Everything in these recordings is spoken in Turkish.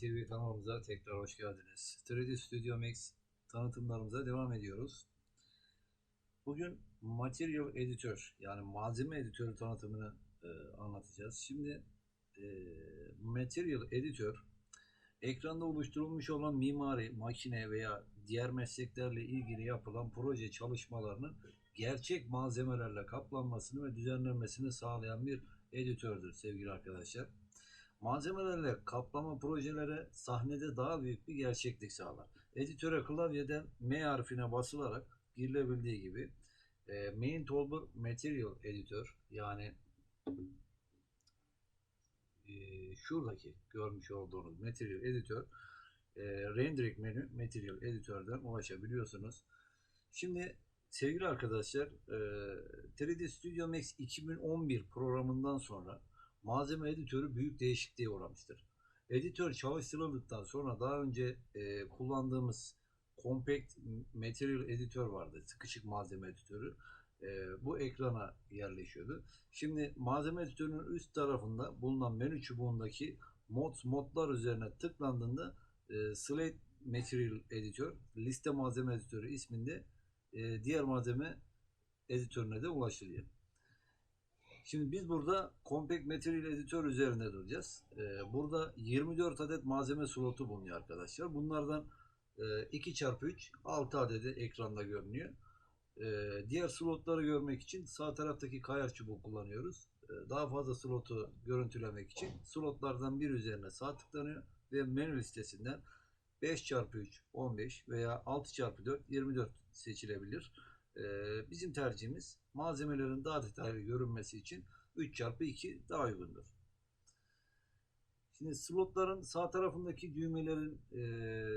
TV kanalımıza tekrar hoş geldiniz. 3D Studio Max tanıtımlarımıza devam ediyoruz. Bugün Material Editor yani malzeme editörü tanıtımını e, anlatacağız. Şimdi e, Material Editor ekranda oluşturulmuş olan mimari, makine veya diğer mesleklerle ilgili yapılan proje çalışmalarının gerçek malzemelerle kaplanmasını ve düzenlenmesini sağlayan bir editördür sevgili arkadaşlar. Malzemelerle kaplama projelere sahnede daha büyük bir gerçeklik sağlar. Editöre klavyeden M harfine basılarak girilebildiği gibi e, Main Toolbar Material Editor yani e, şuradaki görmüş olduğunuz Material Editor e, Rendering menü Material Editor'dan ulaşabiliyorsunuz. Şimdi sevgili arkadaşlar e, 3D Studio Max 2011 programından sonra malzeme editörü büyük değişikliğe uğramıştır. Editör çalıştırıldıktan sonra daha önce e, kullandığımız Compact Material Editör vardı. Sıkışık malzeme editörü. E, bu ekrana yerleşiyordu. Şimdi malzeme editörünün üst tarafında bulunan menü çubuğundaki mod modlar üzerine tıklandığında e, Slate Material Editor, liste malzeme editörü isminde e, diğer malzeme editörüne de ulaşılıyor. Şimdi biz burada Compact Material Editor üzerinde duracağız. Ee, burada 24 adet malzeme slotu bulunuyor arkadaşlar. Bunlardan e, 2 çarpı 3 6 adedi ekranda görünüyor. Ee, diğer slotları görmek için sağ taraftaki kayar çubuğu kullanıyoruz. Ee, daha fazla slotu görüntülemek için slotlardan bir üzerine sağ tıklanıyor ve menü listesinden 5 çarpı 3 15 veya 6 çarpı 4 24 seçilebilir. Ee, bizim tercihimiz malzemelerin daha detaylı görünmesi için 3 çarpı 2 daha uygundur. Şimdi slotların sağ tarafındaki düğmelerin e,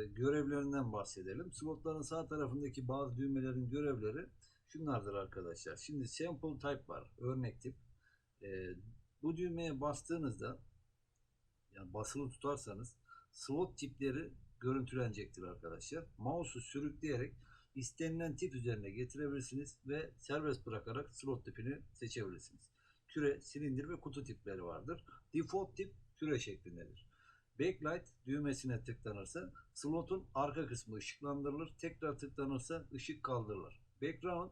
görevlerinden bahsedelim. Slotların sağ tarafındaki bazı düğmelerin görevleri şunlardır arkadaşlar. Şimdi sample type var, örnek tip. E, bu düğmeye bastığınızda yani basılı tutarsanız slot tipleri görüntülenecektir arkadaşlar. Mouse'u sürükleyerek istenilen tip üzerine getirebilirsiniz ve serbest bırakarak slot tipini seçebilirsiniz. Küre, silindir ve kutu tipleri vardır. Default tip küre şeklindedir. Backlight düğmesine tıklanırsa slotun arka kısmı ışıklandırılır. Tekrar tıklanırsa ışık kaldırılır. Background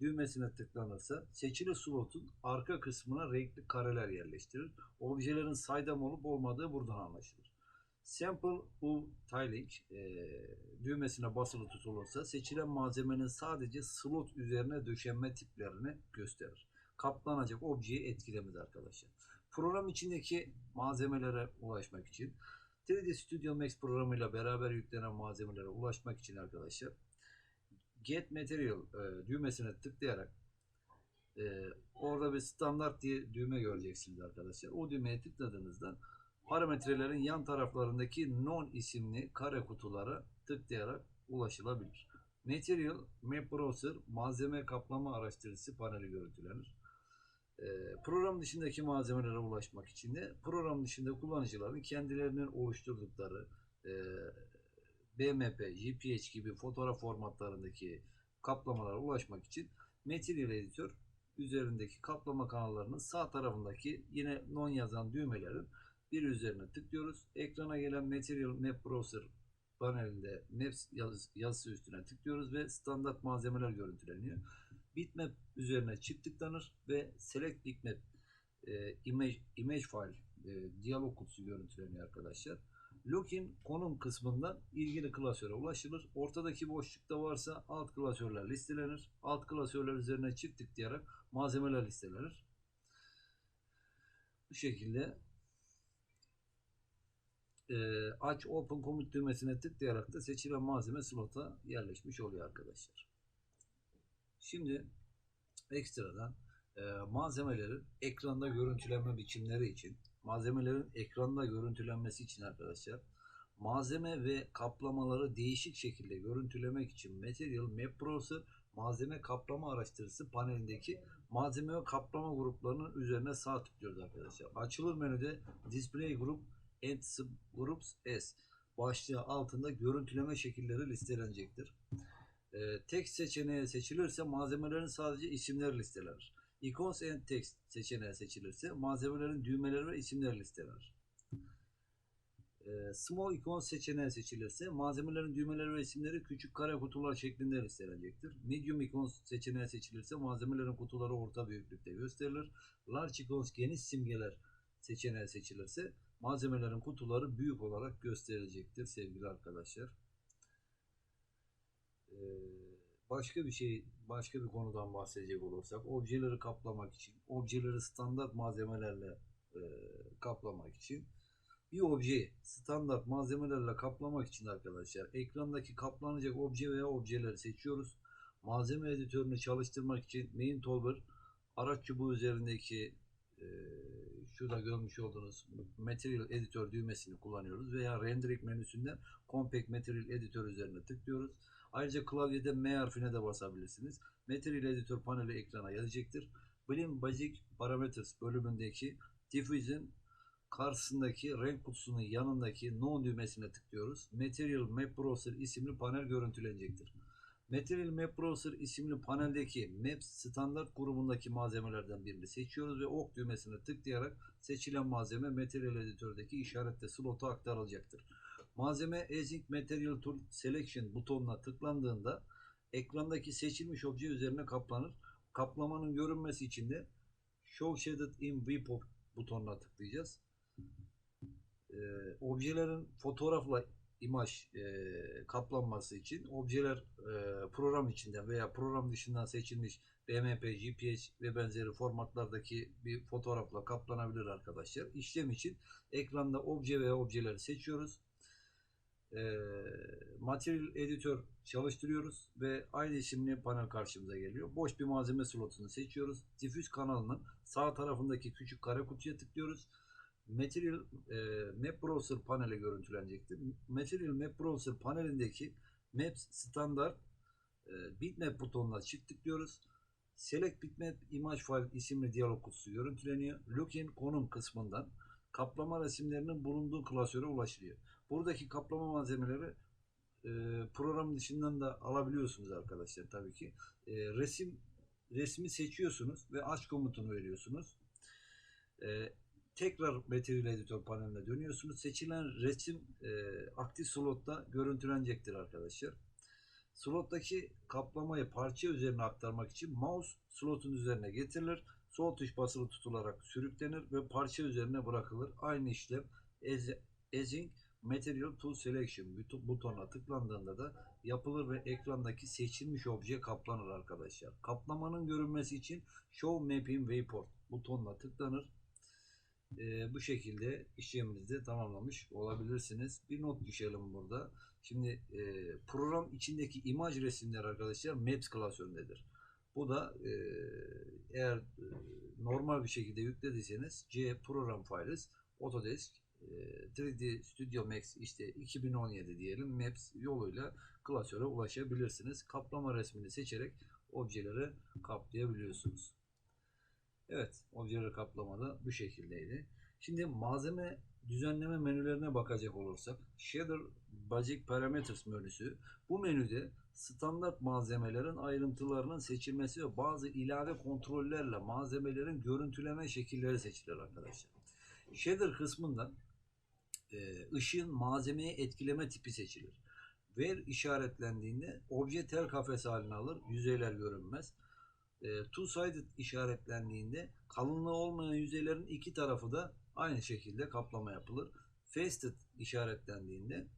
düğmesine tıklanırsa seçili slotun arka kısmına renkli kareler yerleştirir. Objelerin saydam olup olmadığı buradan anlaşılır. Sample U Tiling e, düğmesine basılı tutulursa seçilen malzemenin sadece slot üzerine döşenme tiplerini gösterir. Kaplanacak objeyi etkilemez arkadaşlar. Program içindeki malzemelere ulaşmak için 3D Studio Max programıyla beraber yüklenen malzemelere ulaşmak için arkadaşlar Get Material e, düğmesine tıklayarak e, orada bir standart diye düğme göreceksiniz arkadaşlar. O düğmeye tıkladığınızda parametrelerin yan taraflarındaki non isimli kare kutulara tıklayarak ulaşılabilir. Material Map Browser malzeme kaplama araştırıcısı paneli görüntülenir. Ee, program dışındaki malzemelere ulaşmak için de program dışında kullanıcıların kendilerinin oluşturdukları e, BMP, JPG gibi fotoğraf formatlarındaki kaplamalara ulaşmak için Material Editor üzerindeki kaplama kanallarının sağ tarafındaki yine non yazan düğmelerin bir üzerine tıklıyoruz. Ekrana gelen Material Map Browser panelinde Maps yazısı üstüne tıklıyoruz ve standart malzemeler görüntüleniyor. Bitmap üzerine çift tıklanır ve Select Bitmap e, image, image file e, diyalog kutusu görüntüleniyor arkadaşlar. Login konum kısmından ilgili klasöre ulaşılır. Ortadaki boşlukta varsa alt klasörler listelenir. Alt klasörler üzerine çift tıklayarak malzemeler listelenir. Bu şekilde e, aç open komut düğmesine tıklayarak da seçilen malzeme slota yerleşmiş oluyor arkadaşlar. Şimdi ekstradan e, malzemelerin ekranda görüntülenme biçimleri için malzemelerin ekranda görüntülenmesi için arkadaşlar malzeme ve kaplamaları değişik şekilde görüntülemek için Material Map Browser malzeme kaplama araştırıcısı panelindeki malzeme ve kaplama gruplarının üzerine sağ tıklıyoruz arkadaşlar. Açılır menüde Display Group and Subgroups S başlığı altında görüntüleme şekilleri listelenecektir. Ee, text seçeneği seçilirse malzemelerin sadece isimleri listelenir. Icons and Text seçeneği seçilirse malzemelerin düğmeleri ve isimleri listelenir. E, small icon seçeneği seçilirse malzemelerin düğmeleri ve isimleri küçük kare kutular şeklinde gösterilecektir. Medium icon seçeneği seçilirse malzemelerin kutuları orta büyüklükte gösterilir. Large icons geniş simgeler seçeneği seçilirse malzemelerin kutuları büyük olarak gösterilecektir sevgili arkadaşlar. Ee, başka bir şey, başka bir konudan bahsedecek olursak, objeleri kaplamak için, objeleri standart malzemelerle e, kaplamak için, bir objeyi standart malzemelerle kaplamak için arkadaşlar, ekrandaki kaplanacak obje veya objeleri seçiyoruz. Malzeme editörünü çalıştırmak için Main Toolbar araç çubuğu üzerindeki e, şurada görmüş olduğunuz Material Editor düğmesini kullanıyoruz veya Rendering menüsünden Compact Material Editor üzerine tıklıyoruz. Ayrıca klavyede M harfine de basabilirsiniz. Material Editor paneli ekrana gelecektir. Blend Basic Parameters bölümündeki Diffuse'in karşısındaki renk kutusunun yanındaki No düğmesine tıklıyoruz. Material Map Browser isimli panel görüntülenecektir. Material Map Browser isimli paneldeki Maps standart grubundaki malzemelerden birini seçiyoruz ve ok düğmesine tıklayarak seçilen malzeme Material Editör'deki işaretle slota aktarılacaktır. Malzeme Async Material Tool Selection butonuna tıklandığında ekrandaki seçilmiş obje üzerine kaplanır. Kaplamanın görünmesi için de Show Shaded in Viewport butonuna tıklayacağız. Ee, objelerin fotoğrafla imaj e, kaplanması için objeler e, program içinden veya program dışından seçilmiş BMP, GPH ve benzeri formatlardaki bir fotoğrafla kaplanabilir arkadaşlar. İşlem için ekranda obje veya objeleri seçiyoruz. E, Material Editor çalıştırıyoruz ve aynı isimli panel karşımıza geliyor. Boş bir malzeme slotunu seçiyoruz. Diffuse kanalının sağ tarafındaki küçük kare kutuya tıklıyoruz. Material e, Map Browser paneli görüntülenecektir. Material Map Browser panelindeki Maps Standard e, Bitmap butonuna çift tıklıyoruz. Select Bitmap Image File isimli diyalog kutusu görüntüleniyor. Lookin konum kısmından kaplama resimlerinin bulunduğu klasöre ulaşılıyor. Buradaki kaplama malzemeleri e, program dışından da alabiliyorsunuz arkadaşlar tabii ki. E, resim resmi seçiyorsunuz ve aç komutunu veriyorsunuz. E, tekrar Material Editor paneline dönüyorsunuz. Seçilen resim e, aktif slotta görüntülenecektir arkadaşlar. Slottaki kaplamayı parça üzerine aktarmak için mouse slotun üzerine getirilir. Sol tuş basılı tutularak sürüklenir ve parça üzerine bırakılır. Aynı işlem Async Material Tool Selection butonuna tıklandığında da yapılır ve ekrandaki seçilmiş obje kaplanır arkadaşlar. Kaplamanın görünmesi için Show Mapping Wayport butonuna tıklanır e, bu şekilde işlemimizi tamamlamış olabilirsiniz. Bir not düşelim burada. Şimdi e, program içindeki imaj resimler arkadaşlar Maps klasöründedir. Bu da e, eğer e, normal bir şekilde yüklediyseniz C Program Files Autodesk e, 3D Studio Max işte 2017 diyelim Maps yoluyla klasöre ulaşabilirsiniz. Kaplama resmini seçerek objeleri kaplayabiliyorsunuz. Evet, objeleri kaplamada bu şekildeydi. Şimdi malzeme düzenleme menülerine bakacak olursak, Shader Basic Parameters menüsü bu menüde standart malzemelerin ayrıntılarının seçilmesi ve bazı ilave kontrollerle malzemelerin görüntüleme şekilleri seçilir arkadaşlar. Shader kısmından e, ışığın malzemeye etkileme tipi seçilir. Ver işaretlendiğinde obje tel kafes haline alır, yüzeyler görünmez two-sided işaretlendiğinde kalınlığı olmayan yüzeylerin iki tarafı da aynı şekilde kaplama yapılır. Faced işaretlendiğinde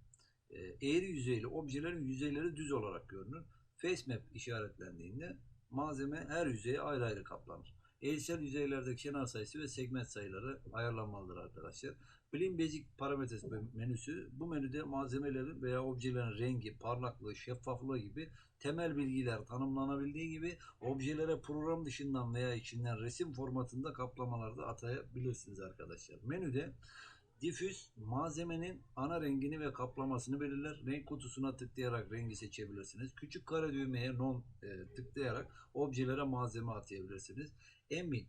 e, eğri yüzeyli objelerin yüzeyleri düz olarak görünür. Face map işaretlendiğinde malzeme her yüzeye ayrı ayrı kaplanır. Eğrisel yüzeylerde kenar sayısı ve segment sayıları ayarlanmalıdır arkadaşlar. Blend Basic Parameters menüsü bu menüde malzemelerin veya objelerin rengi, parlaklığı, şeffaflığı gibi temel bilgiler tanımlanabildiği gibi objelere program dışından veya içinden resim formatında kaplamalarda atayabilirsiniz arkadaşlar. Menüde Diffuse malzemenin ana rengini ve kaplamasını belirler. Renk kutusuna tıklayarak rengi seçebilirsiniz. Küçük kare düğmeye non e, tıklayarak objelere malzeme atayabilirsiniz. Emit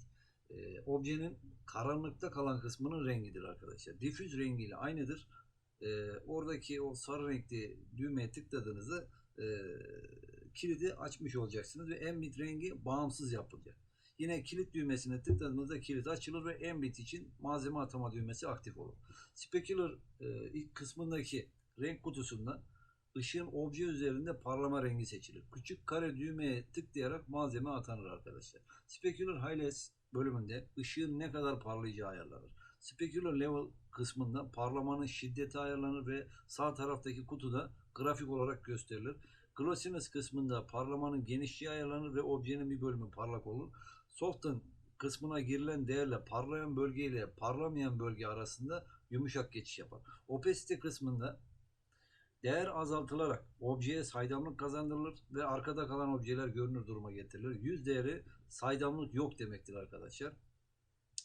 e, objenin karanlıkta kalan kısmının rengidir arkadaşlar. Diffuse rengiyle aynıdır. E, oradaki o sarı renkli düğmeye tıkladığınızda e, kilidi açmış olacaksınız ve emit rengi bağımsız yapılacak. Yine kilit düğmesine tıkladığımızda kilit açılır ve Embed için malzeme atama düğmesi aktif olur. Specular e, ilk kısmındaki renk kutusundan ışığın obje üzerinde parlama rengi seçilir. Küçük kare düğmeye tıklayarak malzeme atanır arkadaşlar. Specular Highlights bölümünde ışığın ne kadar parlayacağı ayarlanır. Specular Level kısmında parlamanın şiddeti ayarlanır ve sağ taraftaki kutuda grafik olarak gösterilir. Glossiness kısmında parlamanın genişliği ayarlanır ve objenin bir bölümü parlak olur. Soften kısmına girilen değerle parlayan bölge ile parlamayan bölge arasında yumuşak geçiş yapar. Opacity kısmında değer azaltılarak objeye saydamlık kazandırılır ve arkada kalan objeler görünür duruma getirilir. Yüz değeri saydamlık yok demektir arkadaşlar.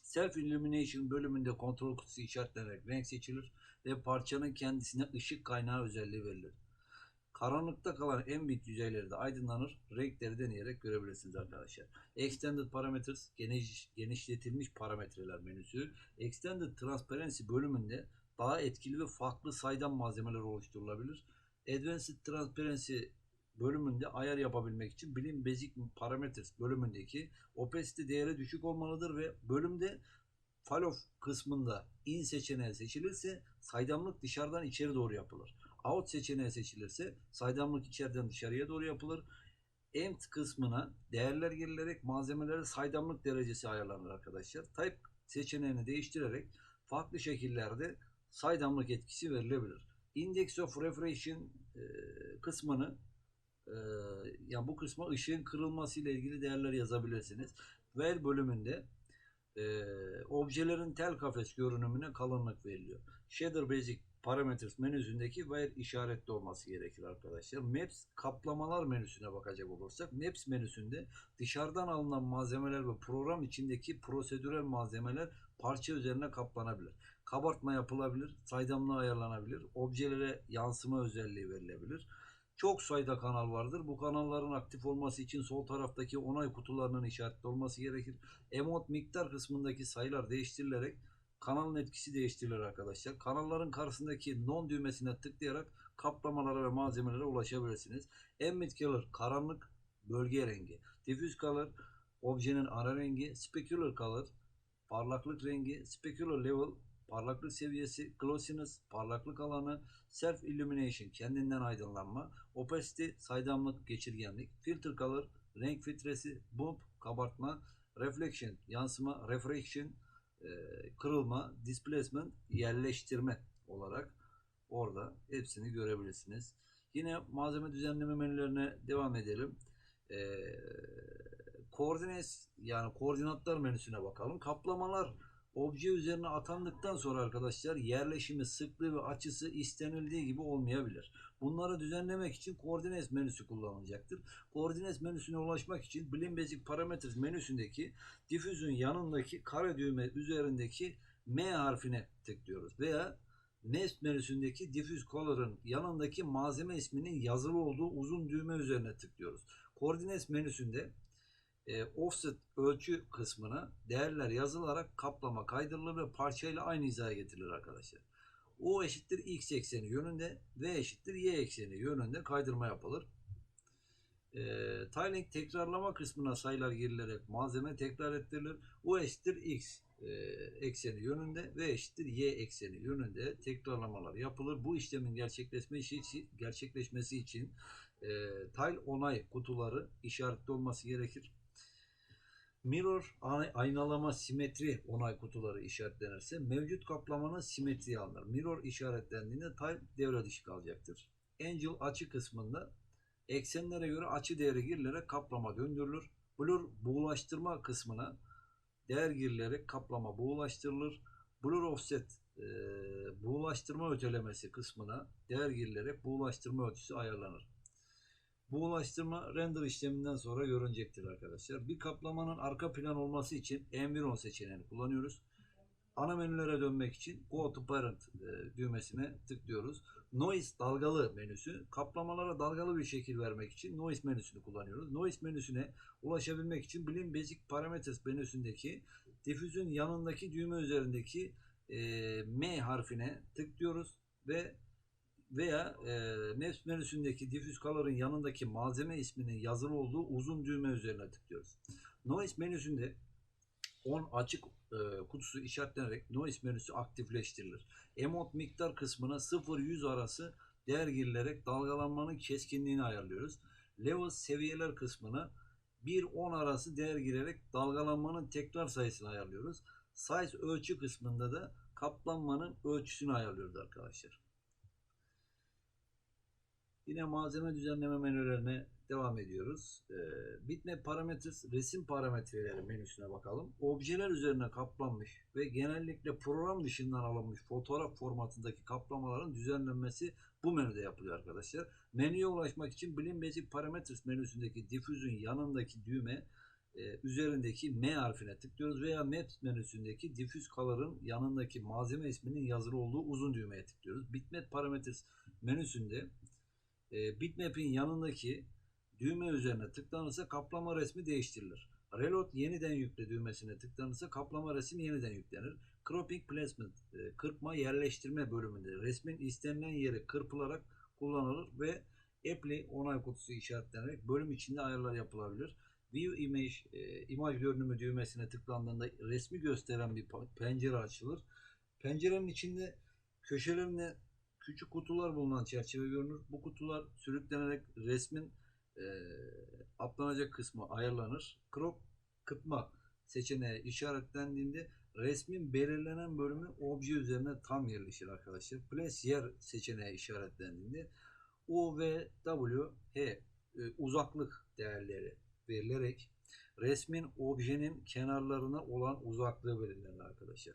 Self Illumination bölümünde kontrol kutusu işaretlenerek renk seçilir ve parçanın kendisine ışık kaynağı özelliği verilir. Karanlıkta kalan en bit yüzeyleri de aydınlanır. Renkleri deneyerek görebilirsiniz arkadaşlar. Extended Parameters geniş, genişletilmiş parametreler menüsü. Extended Transparency bölümünde daha etkili ve farklı saydam malzemeler oluşturulabilir. Advanced Transparency bölümünde ayar yapabilmek için Bilim Basic Parameters bölümündeki opacity değeri düşük olmalıdır ve bölümde Fall kısmında in seçeneği seçilirse saydamlık dışarıdan içeri doğru yapılır. Out seçeneği seçilirse saydamlık içeriden dışarıya doğru yapılır. Empty kısmına değerler girilerek malzemelere saydamlık derecesi ayarlanır arkadaşlar. Type seçeneğini değiştirerek farklı şekillerde saydamlık etkisi verilebilir. Index of Refraction kısmını e, yani bu kısma ışığın kırılması ile ilgili değerler yazabilirsiniz. Well bölümünde e, objelerin tel kafes görünümüne kalınlık veriliyor. Shader Basic Parameters menüsündeki where işaretli olması gerekir arkadaşlar. Maps kaplamalar menüsüne bakacak olursak Maps menüsünde dışarıdan alınan malzemeler ve program içindeki prosedürel malzemeler parça üzerine kaplanabilir. Kabartma yapılabilir, saydamlığı ayarlanabilir, objelere yansıma özelliği verilebilir. Çok sayıda kanal vardır. Bu kanalların aktif olması için sol taraftaki onay kutularının işaretli olması gerekir. Emot miktar kısmındaki sayılar değiştirilerek kanalın etkisi değiştirilir arkadaşlar. Kanalların karşısındaki non düğmesine tıklayarak kaplamalara ve malzemelere ulaşabilirsiniz. Ambient Color karanlık bölge rengi. Diffuse Color objenin ara rengi. Specular Color parlaklık rengi. Specular Level parlaklık seviyesi, glossiness, parlaklık alanı, self illumination, kendinden aydınlanma, opacity, saydamlık, geçirgenlik, filter color, renk filtresi, bump, kabartma, reflection, yansıma, refraction, e, kırılma, displacement, yerleştirme olarak orada hepsini görebilirsiniz. Yine malzeme düzenleme menülerine devam edelim. E, koordines yani koordinatlar menüsüne bakalım. Kaplamalar obje üzerine atandıktan sonra arkadaşlar yerleşimi, sıklığı ve açısı istenildiği gibi olmayabilir. Bunları düzenlemek için koordines menüsü kullanılacaktır. Koordines menüsüne ulaşmak için Bilim Basic Parameters menüsündeki difüzün yanındaki kare düğme üzerindeki M harfine tıklıyoruz veya Nest menüsündeki Diffuse Color'ın yanındaki malzeme isminin yazılı olduğu uzun düğme üzerine tıklıyoruz. Koordines menüsünde e, offset ölçü kısmına değerler yazılarak kaplama kaydırılır ve parçayla aynı hizaya getirilir arkadaşlar. O eşittir x ekseni yönünde, v eşittir y ekseni yönünde kaydırma yapılır. E, tiling tekrarlama kısmına sayılar girilerek malzeme tekrar ettirilir. O eşittir x e, ekseni yönünde ve eşittir y ekseni yönünde tekrarlamalar yapılır. Bu işlemin gerçekleşmesi için, gerçekleşmesi için e, tile onay kutuları işaretli olması gerekir. Mirror aynalama simetri onay kutuları işaretlenirse mevcut kaplamanın simetriği alınır. Mirror işaretlendiğinde tile devre dışı kalacaktır. Angel açı kısmında eksenlere göre açı değeri girilerek kaplama döndürülür. Blur buğulaştırma kısmına değer girilerek kaplama buğulaştırılır. Blur offset e, buğulaştırma ötelemesi kısmına değer girilerek buğulaştırma ölçüsü ayarlanır. Bu ulaştırma render işleminden sonra görünecektir arkadaşlar. Bir kaplamanın arka plan olması için Environ seçeneğini kullanıyoruz. Ana menülere dönmek için Go to Parent e, düğmesine tıklıyoruz. Noise dalgalı menüsü. Kaplamalara dalgalı bir şekil vermek için Noise menüsünü kullanıyoruz. Noise menüsüne ulaşabilmek için Bilim Basic Parameters menüsündeki difüzün yanındaki düğme üzerindeki e, M harfine tıklıyoruz ve veya e, Maps menüsündeki diffuse color'ın yanındaki malzeme isminin yazılı olduğu uzun düğme üzerine tıklıyoruz. Noise menüsünde on açık e, kutusu işaretlenerek noise menüsü aktifleştirilir. Emot miktar kısmına 0-100 arası değer girilerek dalgalanmanın keskinliğini ayarlıyoruz. Level seviyeler kısmına 1-10 arası değer girerek dalgalanmanın tekrar sayısını ayarlıyoruz. Size ölçü kısmında da kaplanmanın ölçüsünü ayarlıyoruz arkadaşlar. Yine malzeme düzenleme menülerine devam ediyoruz. Ee, bitmap parametres resim parametreleri menüsüne bakalım. Objeler üzerine kaplanmış ve genellikle program dışından alınmış fotoğraf formatındaki kaplamaların düzenlenmesi bu menüde yapılıyor arkadaşlar. Menüye ulaşmak için Blend Basic Parameters menüsündeki diffuse'un yanındaki düğme e, üzerindeki M harfine tıklıyoruz veya Maps menüsündeki Diffuse Color'ın yanındaki malzeme isminin yazılı olduğu uzun düğmeye tıklıyoruz. Bitmap Parameters menüsünde e, bitmap'in yanındaki düğme üzerine tıklanırsa kaplama resmi değiştirilir. Reload yeniden yükle düğmesine tıklanırsa kaplama resim yeniden yüklenir. Cropping Placement e, kırpma yerleştirme bölümünde resmin istenilen yeri kırpılarak kullanılır ve Apply onay kutusu işaretlenerek bölüm içinde ayarlar yapılabilir. View Image e, imaj görünümü düğmesine tıklandığında resmi gösteren bir pencere açılır. Pencerenin içinde köşelerinde küçük kutular bulunan çerçeve görünür. Bu kutular sürüklenerek resmin e, atlanacak kısmı ayarlanır. Crop kırpma seçeneği işaretlendiğinde resmin belirlenen bölümü obje üzerine tam yerleşir arkadaşlar. Place yer seçeneği işaretlendiğinde U ve W, H e, uzaklık değerleri verilerek resmin objenin kenarlarına olan uzaklığı belirlenir arkadaşlar.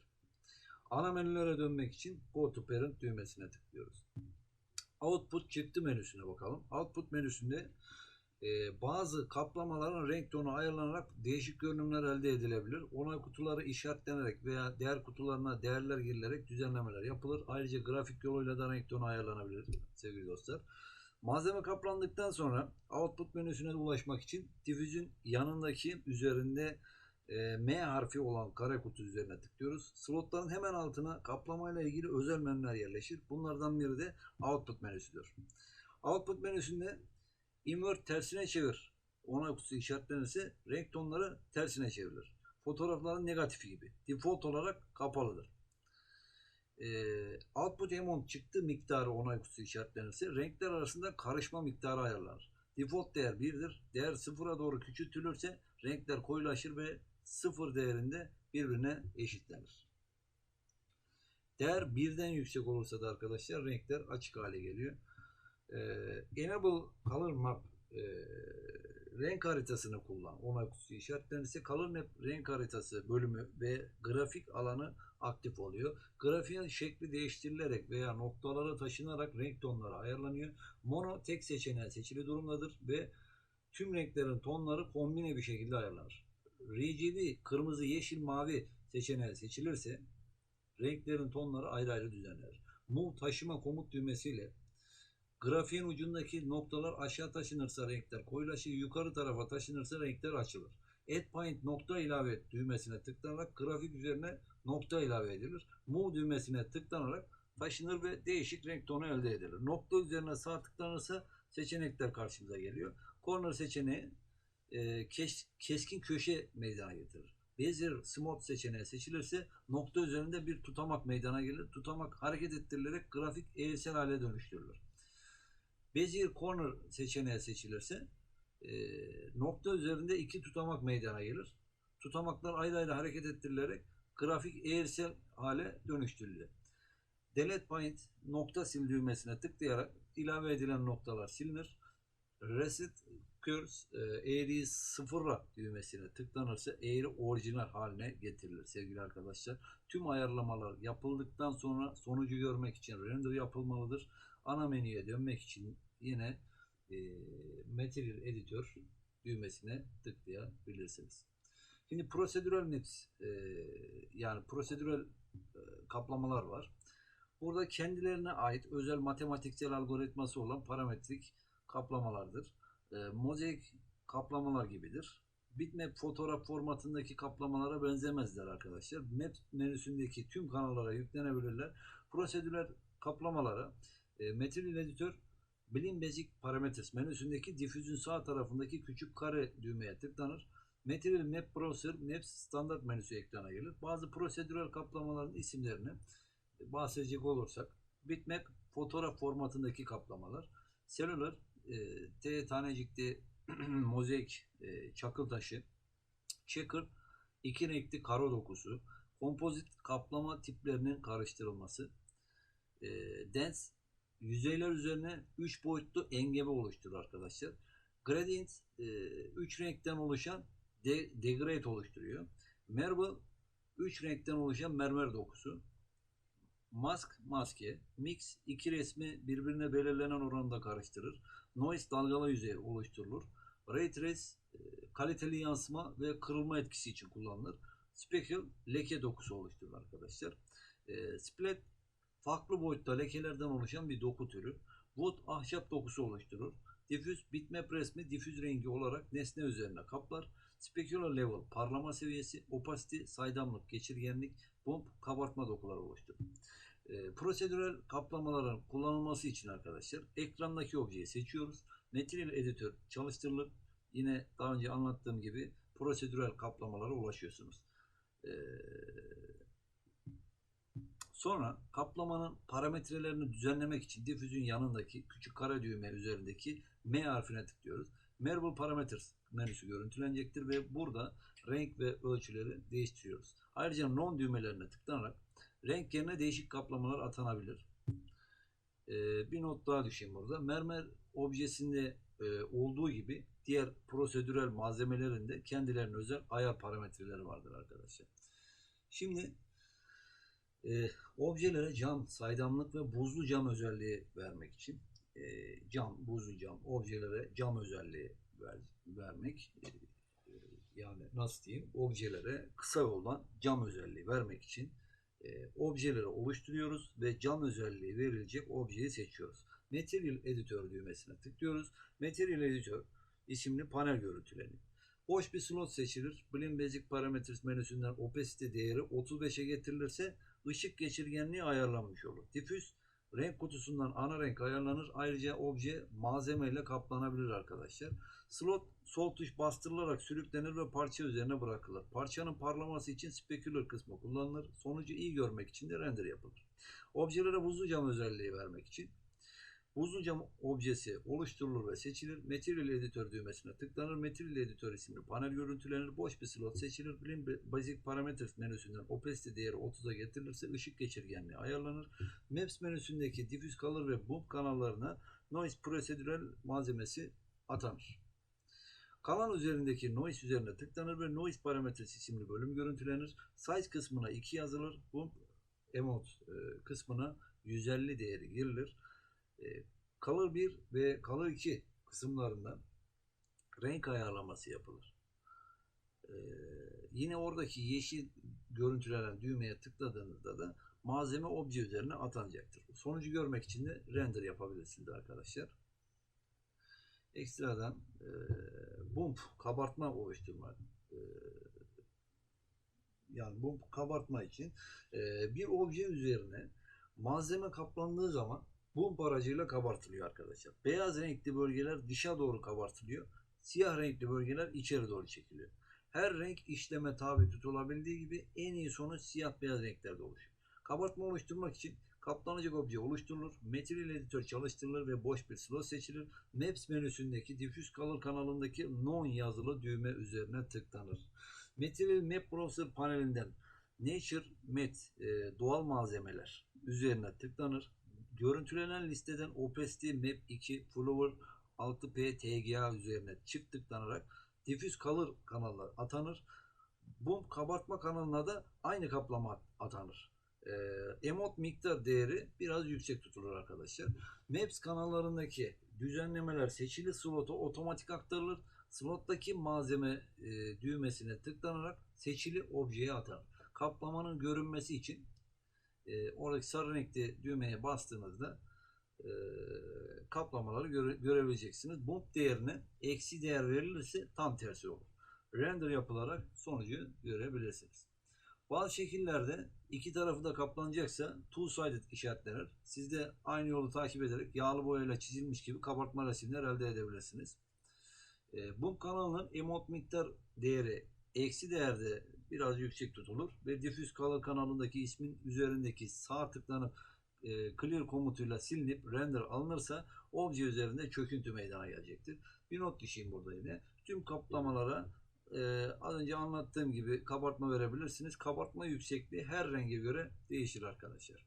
Ana menülere dönmek için Go to Parent düğmesine tıklıyoruz. Output çıktı menüsüne bakalım. Output menüsünde e, bazı kaplamaların renk tonu ayarlanarak değişik görünümler elde edilebilir. Onay kutuları işaretlenerek veya değer kutularına değerler girilerek düzenlemeler yapılır. Ayrıca grafik yoluyla da renk tonu ayarlanabilir sevgili dostlar. Malzeme kaplandıktan sonra output menüsüne ulaşmak için diffuse'ün yanındaki üzerinde e, M harfi olan kare kutu üzerine tıklıyoruz. Slotların hemen altına kaplamayla ilgili özel menüler yerleşir. Bunlardan biri de output menüsüdür. Output menüsünde invert tersine çevir. Onay kutusu işaretlenirse renk tonları tersine çevrilir. Fotoğrafların negatifi gibi. Default olarak kapalıdır. Ee, output amount çıktı miktarı onay kutusu işaretlenirse renkler arasında karışma miktarı ayarlanır. Default değer 1'dir. Değer 0'a doğru küçültülürse renkler koyulaşır ve 0 değerinde birbirine eşitlenir. Değer birden yüksek olursa da arkadaşlar renkler açık hale geliyor. Ee, Enable Color Map e, renk haritasını kullan. Onay kutusu işaretlenirse Color Map renk haritası bölümü ve grafik alanı aktif oluyor. Grafiğin şekli değiştirilerek veya noktalara taşınarak renk tonları ayarlanıyor. Mono tek seçeneği seçili durumdadır ve tüm renklerin tonları kombine bir şekilde ayarlanır. RGB kırmızı, yeşil, mavi seçeneği seçilirse renklerin tonları ayrı ayrı düzenlenir. Move taşıma komut düğmesiyle grafiğin ucundaki noktalar aşağı taşınırsa renkler koyulaşır, yukarı tarafa taşınırsa renkler açılır. Add point nokta ilave et düğmesine tıklanarak grafik üzerine nokta ilave edilir. Move düğmesine tıklanarak taşınır ve değişik renk tonu elde edilir. Nokta üzerine sağ tıklanırsa seçenekler karşımıza geliyor. Corner seçeneği e, kes, keskin köşe meydana getirir. Bezier Smooth seçeneği seçilirse nokta üzerinde bir tutamak meydana gelir. Tutamak hareket ettirilerek grafik eğrisel hale dönüştürülür. Bezier Corner seçeneği seçilirse e, nokta üzerinde iki tutamak meydana gelir. Tutamaklar ayrı ayrı hareket ettirilerek grafik eğrisel hale dönüştürülür. Delete Point nokta sil düğmesine tıklayarak ilave edilen noktalar silinir. Reset E, eğriyi sıfırla düğmesine tıklanırsa eğri orijinal haline getirilir sevgili arkadaşlar. Tüm ayarlamalar yapıldıktan sonra sonucu görmek için render yapılmalıdır. Ana menüye dönmek için yine e, Material Editor düğmesine tıklayabilirsiniz. Şimdi prosedürel mix e, yani prosedürel e, kaplamalar var. Burada kendilerine ait özel matematiksel algoritması olan parametrik kaplamalardır. E, mozaik kaplamalar gibidir. Bitmap fotoğraf formatındaki kaplamalara benzemezler arkadaşlar. Map menüsündeki tüm kanallara yüklenebilirler. Prosedürel kaplamalara E, Material Editor Blend Basic Parameters menüsündeki difüzün sağ tarafındaki küçük kare düğmeye tıklanır. Material Map Browser Maps standart menüsü ekrana gelir. Bazı prosedürel kaplamaların isimlerini bahsedecek olursak bitmap fotoğraf formatındaki kaplamalar, cellular e, T tanecikli mozaik e, çakıl taşı, checker iki renkli karo dokusu, kompozit kaplama tiplerinin karıştırılması, e, dense yüzeyler üzerine 3 boyutlu engebe oluşturur arkadaşlar. Gradient 3 renkten oluşan de, degrade oluşturuyor. Marble 3 renkten oluşan mermer dokusu. Mask maske. Mix iki resmi birbirine belirlenen oranda karıştırır. Noise dalgalı yüzey oluşturulur. Ray trace e, kaliteli yansıma ve kırılma etkisi için kullanılır. Speckle leke dokusu oluşturur arkadaşlar. E, splat farklı boyutta lekelerden oluşan bir doku türü. Wood ahşap dokusu oluşturur. Diffuse bitmap resmi difüz rengi olarak nesne üzerine kaplar. Specular level parlama seviyesi, opacity, saydamlık, geçirgenlik, bump, kabartma dokuları oluşturur. E, prosedürel kaplamaların kullanılması için arkadaşlar ekrandaki objeyi seçiyoruz. Material Editor çalıştırılır. Yine daha önce anlattığım gibi prosedürel kaplamalara ulaşıyorsunuz. E, sonra kaplamanın parametrelerini düzenlemek için difüzün yanındaki küçük kare düğme üzerindeki M harfine tıklıyoruz. Marble Parameters menüsü görüntülenecektir ve burada renk ve ölçüleri değiştiriyoruz. Ayrıca non düğmelerine tıklanarak renk yerine değişik kaplamalar atanabilir. Ee, bir not daha düşeyim burada. Mermer objesinde e, olduğu gibi diğer prosedürel malzemelerinde kendilerine özel ayar parametreleri vardır arkadaşlar. Şimdi e, objelere cam, saydamlık ve buzlu cam özelliği vermek için e, cam, buzlu cam, objelere cam özelliği ver, vermek e, yani nasıl diyeyim objelere kısa yoldan cam özelliği vermek için e, objeleri oluşturuyoruz ve cam özelliği verilecek objeyi seçiyoruz. Material Editor düğmesine tıklıyoruz. Material Editor isimli panel görüntüleniyor. Boş bir slot seçilir. Blend Basic Parameters menüsünden opacity değeri 35'e getirilirse ışık geçirgenliği ayarlanmış olur. Diffuse renk kutusundan ana renk ayarlanır. Ayrıca obje malzeme ile kaplanabilir arkadaşlar. Slot sol tuş bastırılarak sürüklenir ve parça üzerine bırakılır. Parçanın parlaması için specular kısmı kullanılır. Sonucu iyi görmek için de render yapılır. Objelere buzlu cam özelliği vermek için buzlu cam objesi oluşturulur ve seçilir. Material Editor düğmesine tıklanır. Material Editor isimli panel görüntülenir. Boş bir slot seçilir. Blend Basic Parameters menüsünden opacity değeri 30'a getirilirse ışık geçirgenliği ayarlanır. Maps menüsündeki diffuse color ve bump kanallarına noise prosedürel malzemesi atanır. Kalan üzerindeki noise üzerine tıklanır ve noise parametres isimli bölüm görüntülenir. Size kısmına 2 yazılır. Bump emot e, kısmına 150 değeri girilir. E, color 1 ve color 2 kısımlarından renk ayarlaması yapılır. E, yine oradaki yeşil görüntülenen düğmeye tıkladığınızda da malzeme obje üzerine atanacaktır. Sonucu görmek için de render yapabilirsiniz arkadaşlar. Ekstradan e, bump kabartma oluşturma e, yani bump kabartma için e, bir obje üzerine malzeme kaplandığı zaman bump aracıyla kabartılıyor arkadaşlar. Beyaz renkli bölgeler dışa doğru kabartılıyor. Siyah renkli bölgeler içeri doğru çekiliyor. Her renk işleme tabi tutulabildiği gibi en iyi sonuç siyah beyaz renklerde oluşuyor. Kabartma oluşturmak için Kaplanacak obje oluşturulur. Material Editor çalıştırılır ve boş bir slot seçilir. Maps menüsündeki Diffuse Color kanalındaki Non yazılı düğme üzerine tıklanır. Material Map Browser panelinden Nature Mat e, doğal malzemeler üzerine tıklanır. Görüntülenen listeden Opacity Map 2 Flower 6P TGA üzerine çift tıklanarak Diffuse Color kanalına atanır. Bu kabartma kanalına da aynı kaplama atanır e, emot miktar değeri biraz yüksek tutulur arkadaşlar. Maps kanallarındaki düzenlemeler seçili slota otomatik aktarılır. Slottaki malzeme e, düğmesine tıklanarak seçili objeye atar. Kaplamanın görünmesi için e, oradaki sarı renkli düğmeye bastığınızda e, kaplamaları göre, görebileceksiniz. Bump değerine eksi değer verilirse tam tersi olur. Render yapılarak sonucu görebilirsiniz. Bazı şekillerde iki tarafı da kaplanacaksa two-sided işaretlenir. Siz de aynı yolu takip ederek yağlı boyayla çizilmiş gibi kabartma resimler elde edebilirsiniz. E, bu kanalın emot miktar değeri eksi değerde biraz yüksek tutulur ve diffuse color kanalındaki ismin üzerindeki sağ tıklanıp e, clear komutuyla silinip render alınırsa obje üzerinde çöküntü meydana gelecektir. Bir not düşeyim burada yine. Tüm kaplamalara e, az önce anlattığım gibi kabartma verebilirsiniz. Kabartma yüksekliği her renge göre değişir arkadaşlar.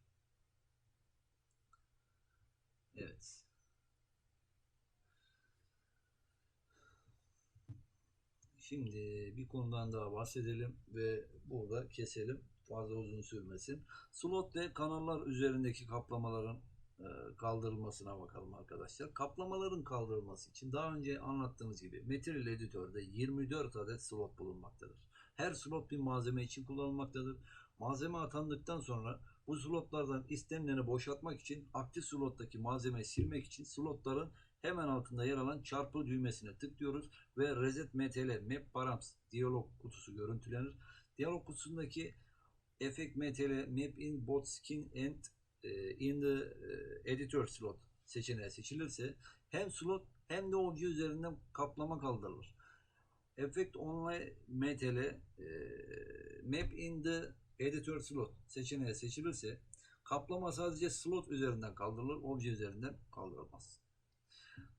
Evet. Şimdi bir konudan daha bahsedelim ve burada keselim. Fazla uzun sürmesin. Slot ve kanallar üzerindeki kaplamaların kaldırılmasına bakalım arkadaşlar. Kaplamaların kaldırılması için daha önce anlattığımız gibi Material Editor'da 24 adet slot bulunmaktadır. Her slot bir malzeme için kullanılmaktadır. Malzeme atandıktan sonra bu slotlardan istenileni boşaltmak için aktif slottaki malzemeyi silmek için slotların hemen altında yer alan çarpı düğmesine tıklıyoruz ve Reset MTL Map Params diyalog kutusu görüntülenir. Diyalog kutusundaki Effect MTL Map in Both Skin and e, in the e, Editor slot seçeneği seçilirse hem slot hem de obje üzerinden kaplama kaldırılır. Effect Online MTL e, Map in the Editor slot seçeneği seçilirse kaplama sadece slot üzerinden kaldırılır, obje üzerinden kaldırılmaz.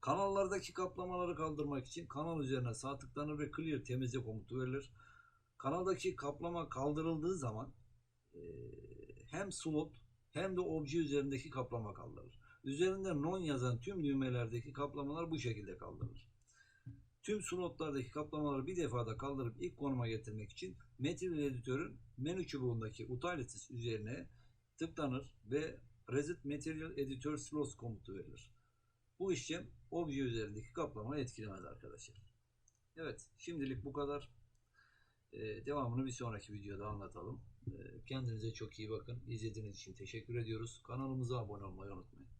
Kanallardaki kaplamaları kaldırmak için kanal üzerine sağ tıklanır ve clear temizle komutu verilir. Kanaldaki kaplama kaldırıldığı zaman e, hem slot hem de obje üzerindeki kaplama kaldırılır. Üzerinde non yazan tüm düğmelerdeki kaplamalar bu şekilde kaldırılır. Tüm slotlardaki kaplamaları bir defada kaldırıp ilk konuma getirmek için Material Editör'ün menü çubuğundaki utilities üzerine tıklanır ve Reset Material Editor Slots komutu verilir. Bu işlem obje üzerindeki kaplamayı etkilemez arkadaşlar. Evet şimdilik bu kadar. Ee, devamını bir sonraki videoda anlatalım. Kendinize çok iyi bakın. İzlediğiniz için teşekkür ediyoruz. Kanalımıza abone olmayı unutmayın.